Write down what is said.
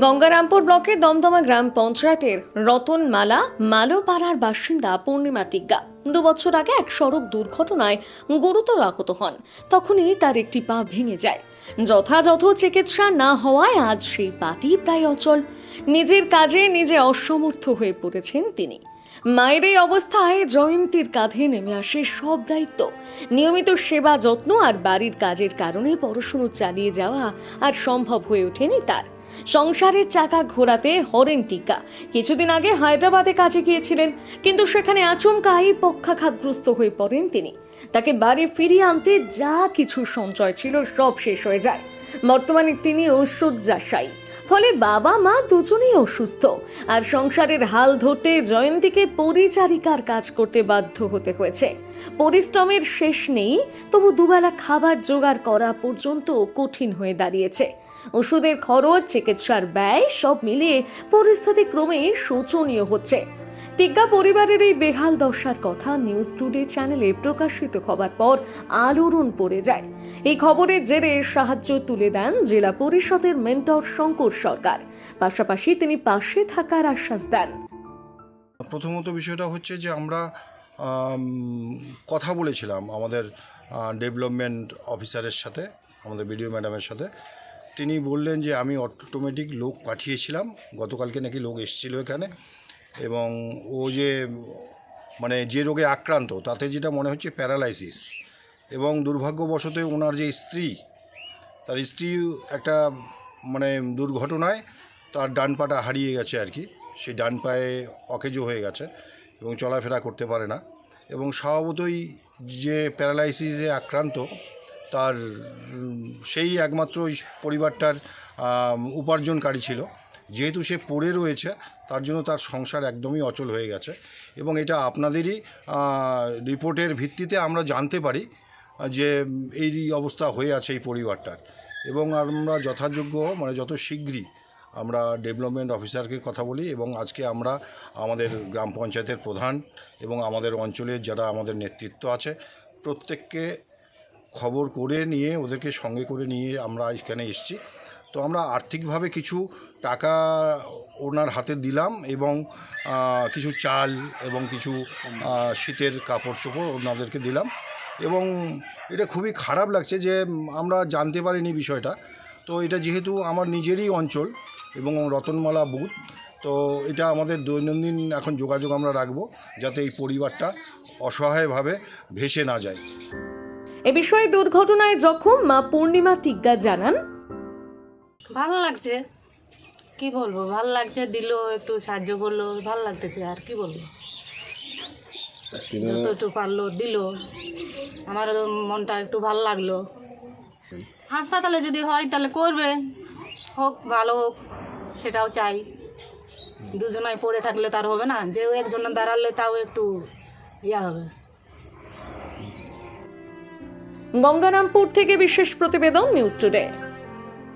গঙ্গারামপুর ব্লকের দমদমা গ্রাম পঞ্চায়েতের রতনমালা মালোপাড়ার বাসিন্দা পূর্ণিমা টিগ্গা দু বছর আগে এক সড়ক দুর্ঘটনায় গুরুতর আহত হন। তখনই তার একটি পা ভেঙে যায়। যথাযথ চিকিৎসা না হওয়ায় আজ সেই পাটি প্রায় অচল। নিজের কাজে নিজে অসমর্থ হয়ে পড়েছেন তিনি। মায়ের এই অবস্থায় জয়ন্তীর কাঁধে নেমে আসে সব দায়িত্ব। নিয়মিত সেবা, যত্ন আর বাড়ির কাজের কারণে পড়াশুনো চালিয়ে যাওয়া আর সম্ভব হয়ে ওঠেনি তার। সংসারের চাকা ঘোরাতে হরেন টিকা। কিছুদিন আগে হায়দ্রাবাদে কাজে গিয়েছিলেন, কিন্তু সেখানে আচমকাই পক্ষাঘাতগ্রস্ত হয়ে পড়েন তিনি। তাকে বাড়ি ফিরিয়ে আনতে যা কিছু সঞ্চয় ছিল সব শেষ হয়ে যায়। বর্তমানে তিনি শয্যাশায়ী। ফলে বাবা, মা দুজনেই অসুস্থ। আর সংসারের হাল ধরতে জয়ন্তীকে পরিচারিকার কাজ করতে বাধ্য হতে হয়েছে। পরিশ্রমের শেষ নেই, তবু দুবেলা খাবার জোগাড় করা পর্যন্ত কঠিন হয়ে দাঁড়িয়েছে। ওষুধের খরচ, চিকিৎসার ব্যয় সব মিলিয়ে পরিস্থিতি ক্রমেই শোচনীয় হচ্ছে। টিগ্গা পরিবারের এই বেহাল দশার কথা নিউজ টুডে চ্যানেলে প্রকাশিত হবার পর আলোড়ন পড়ে যায়। এই খবরের জেরে সাহায্য তুলে দেন জেলা পরিষদের মেন্টর শঙ্কর সরকার। পাশাপাশি তিনি পাশে থাকার আশ্বাস দেন। প্রথমত বিষয়টা হচ্ছে যে আমরা কথা বলেছিলাম আমাদের ডেভেলপমেন্ট অফিসারের সাথে, আমাদের বিডিও ম্যাডামের সাথে। তিনি বললেন যে আমি অটোমেটিক লোক পাঠিয়েছিলাম, গতকালকে নাকি লোক এসেছিল এখানে। এবং ও যে মানে যে রোগে আক্রান্ত, তাতে যেটা মনে হচ্ছে প্যারালাইসিস এবং দুর্ভাগ্যবশত ওনার যে স্ত্রী, তার স্ত্রী একটা মানে দুর্ঘটনায় তার ডান পাটা হারিয়ে গেছে আর কি। সেই ডান পায়ে অকেজো হয়ে গেছে এবং চলাফেরা করতে পারে না এবং স্বভাবতই যে প্যারালাইসিসে আক্রান্ত, তার সেই একমাত্র পরিবারটার উপার্জনকারী ছিল। যেহেতু সে পড়ে রয়েছে, তার জন্য তার সংসার একদমই অচল হয়ে গেছে এবং এটা আপনাদেরই রিপোর্টের ভিত্তিতে আমরা জানতে পারি যে এই অবস্থা হয়ে আছে এই পরিবারটার। এবং আমরা যথাযোগ্য মানে যত শীঘ্রই আমরা ডেভেলপমেন্ট অফিসারকে কথা বলি এবং আজকে আমরা আমাদের গ্রাম পঞ্চায়েতের প্রধান এবং আমাদের অঞ্চলের যারা আমাদের নেতৃত্ব আছে, প্রত্যেককে খবর করে নিয়ে, ওদেরকে সঙ্গে করে নিয়ে আমরা এখানে এসেছি। তো আমরা আর্থিকভাবে কিছু টাকা ওনার হাতে দিলাম এবং কিছু চাল এবং কিছু শীতের কাপড় চোপড় ওনাদেরকে দিলাম এবং এটা খুবই খারাপ লাগছে যে আমরা জানতে পারিনি বিষয়টা। তো এটা যেহেতু আমার নিজেরই অঞ্চল এবং রতনমালা বুথ, তো এটা আমাদের দৈনন্দিন এখন যোগাযোগ আমরা রাখব যাতে এই পরিবারটা অসহায়ভাবে ভেসে না যায়। এ বিষয়ে দুর্ঘটনায় জখম মা পূর্ণিমা টিগ্গা জানান ভালো লাগছে? কি বলব ভালো লাগছে দিল একটু সাহায্য করল ভালো লাগতেছে আর কি বলব? যত একটু পারল দিল। আমারও মনটা একটু ভালো লাগল। হাসপাতালে যদি হয় তাহলে করবে। হোক ভালো হোক সেটাও চাই। দুজনাই পড়ে থাকলে তার হবে না। যে একজন দাঁড়ালে তাও একটু ইয়া হবে। গঙ্গারামপুর থেকে বিশেষ প্রতিবেদন নিউজ টুডে।